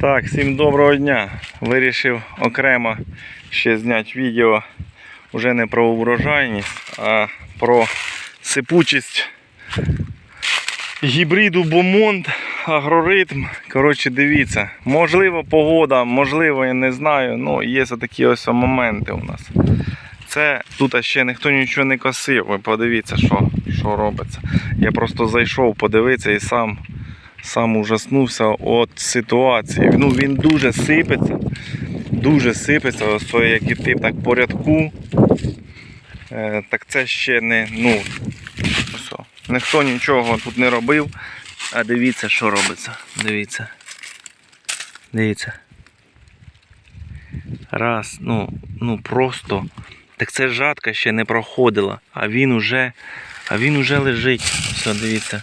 Так, всім доброго дня. Вирішив окремо ще зняти відео вже не про урожайність, а про сипучість гібриду Бомонд, агроритм. Коротше, дивіться, можливо, погода, можливо, я не знаю. Ну, є такі ось моменти у нас. Це тут ще ніхто нічого не косив. Ви подивіться, що, що робиться. Я просто зайшов подивитися і сам сам ужаснувся від ситуації. Ну, він дуже сипеться, дуже сипеться, ось як і ти так по рядку. Е, так це ще не, ну, о, ніхто нічого тут не робив. А дивіться, що робиться. Дивіться. Дивіться. Раз, ну, ну просто. Так це жатка ще не проходила, а він уже, а він уже лежить. Все, дивіться,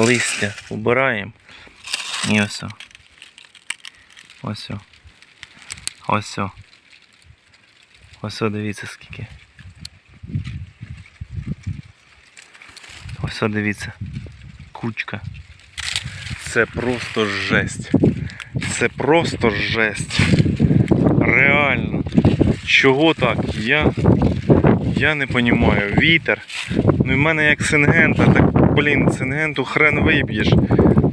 листя убираємо. І ось. Ось. Ось. Ось, дивіться скільки. Ось, дивіться. Кучка. Це просто жесть. Це просто жесть. Реально. Чого так? Я, я не розумію. Вітер. Ну і в мене як сингента, так, блін, сингенту хрен виб'єш.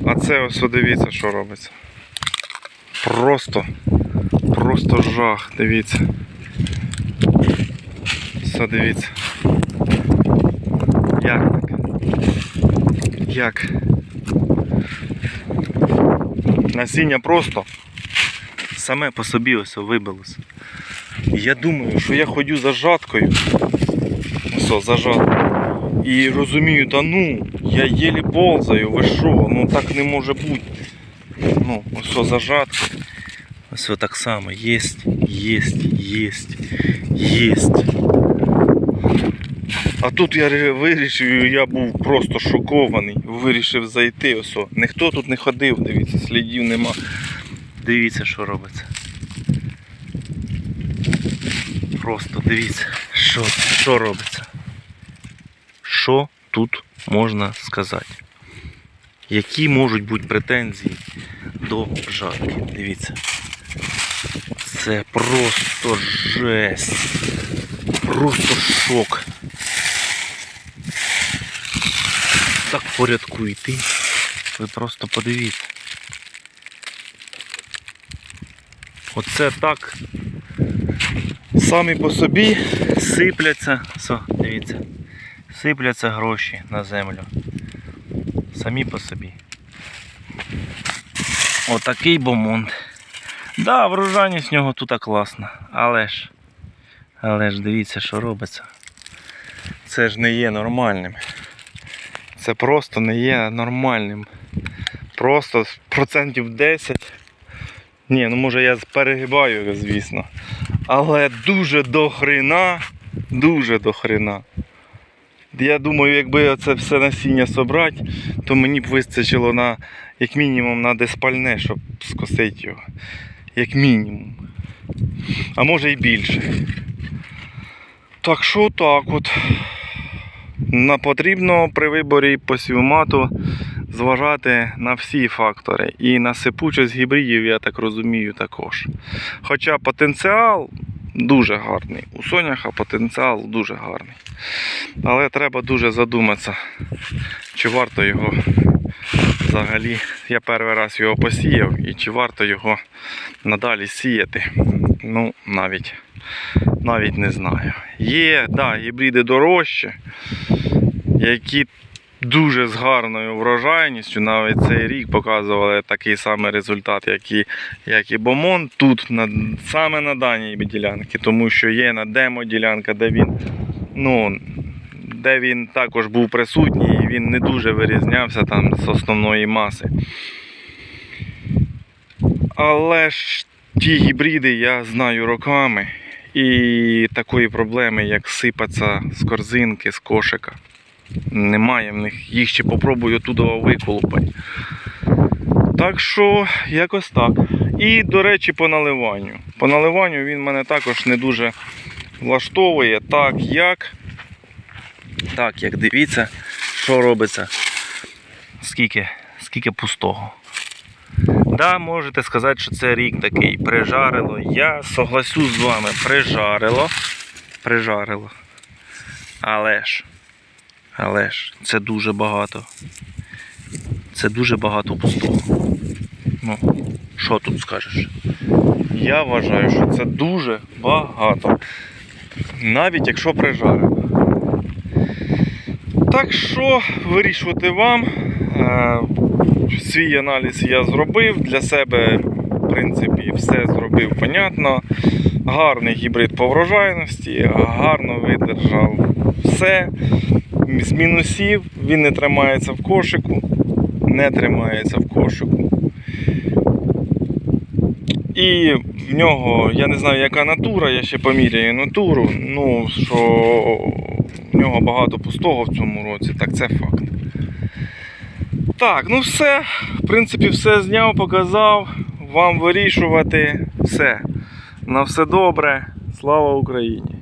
А це ось дивіться, що робиться. Просто, просто жах, дивіться. Все, дивіться. Як так? Як? Насіння просто саме по собі ось вибилося. Я думаю, що я ходю за жаткою. Ось, за жаткою. І розумію, та ну, я єлі ползаю, ви що, ну так не може бути. Ну, ось за жаткою. Ось так само. Єсть, єсть, єсть, єсть. А тут я вирішив, я був просто шокований. Вирішив зайти. Ось. о. Ніхто тут не ходив, дивіться, слідів нема. Дивіться, що робиться. Просто дивіться, що, що робиться. Що тут можна сказати? Які можуть бути претензії до жатки? Дивіться. Це просто жесть. Просто шок. Так в порядку йти. Ви просто подивіться. Оце так самі по собі сипляться. Все, дивіться. Сипляться гроші на землю. Самі по собі. Отакий бомонд. Да, врожайність в нього тут класна. Але ж. Але ж дивіться, що робиться. Це ж не є нормальним. Це просто не є нормальним. Просто процентів 10. Ні, ну може я перегибаю, звісно. Але дуже до хрена, дуже до хрена. Я думаю, якби це все насіння собрати, то мені б вистачило на, як мінімум на диспальне, щоб скосити його. Як мінімум. А може і більше. Так що так от. На потрібно при виборі посівмату зважати на всі фактори. І на сипучість гібридів, я так розумію, також. Хоча потенціал дуже гарний. У соняха потенціал дуже гарний. Але треба дуже задуматися, чи варто його взагалі. Я перший раз його посіяв і чи варто його надалі сіяти. Ну, навіть, навіть не знаю. Є, да, гібриди дорожчі, які дуже з гарною врожайністю. Навіть цей рік показували такий самий результат, як і, як і Бомон тут, на, саме на даній ділянці, тому що є на демо ділянка, де він, ну, де він також був присутній, і він не дуже вирізнявся там з основної маси. Але ж ті гібриди я знаю роками. І такої проблеми, як сипаться з корзинки, з кошика, немає в них. Їх ще попробую туди виколупати. Так що, якось так. І, до речі, по наливанню. По наливанню він мене також не дуже влаштовує. Так як. Так, як дивіться, що робиться. Скільки, скільки пустого. Да, можете сказати, що це рік такий. Прижарило. Я согласюсь з вами, прижарило. Прижарило. Але ж. Але ж, це дуже багато. Це дуже багато пустого. Ну, що тут скажеш? Я вважаю, що це дуже багато. Навіть якщо прижарило. Так що вирішувати вам. Е, Свій аналіз я зробив. Для себе, в принципі, все зробив понятно. Гарний гібрид по врожайності, гарно видержав все. З мінусів він не тримається в кошику, не тримається в кошику. І в нього, я не знаю, яка натура, я ще поміряю натуру. Ну, що в нього багато пустого в цьому році, так це факт. Так, ну все. В принципі, все зняв, показав. Вам вирішувати все. На все добре. Слава Україні!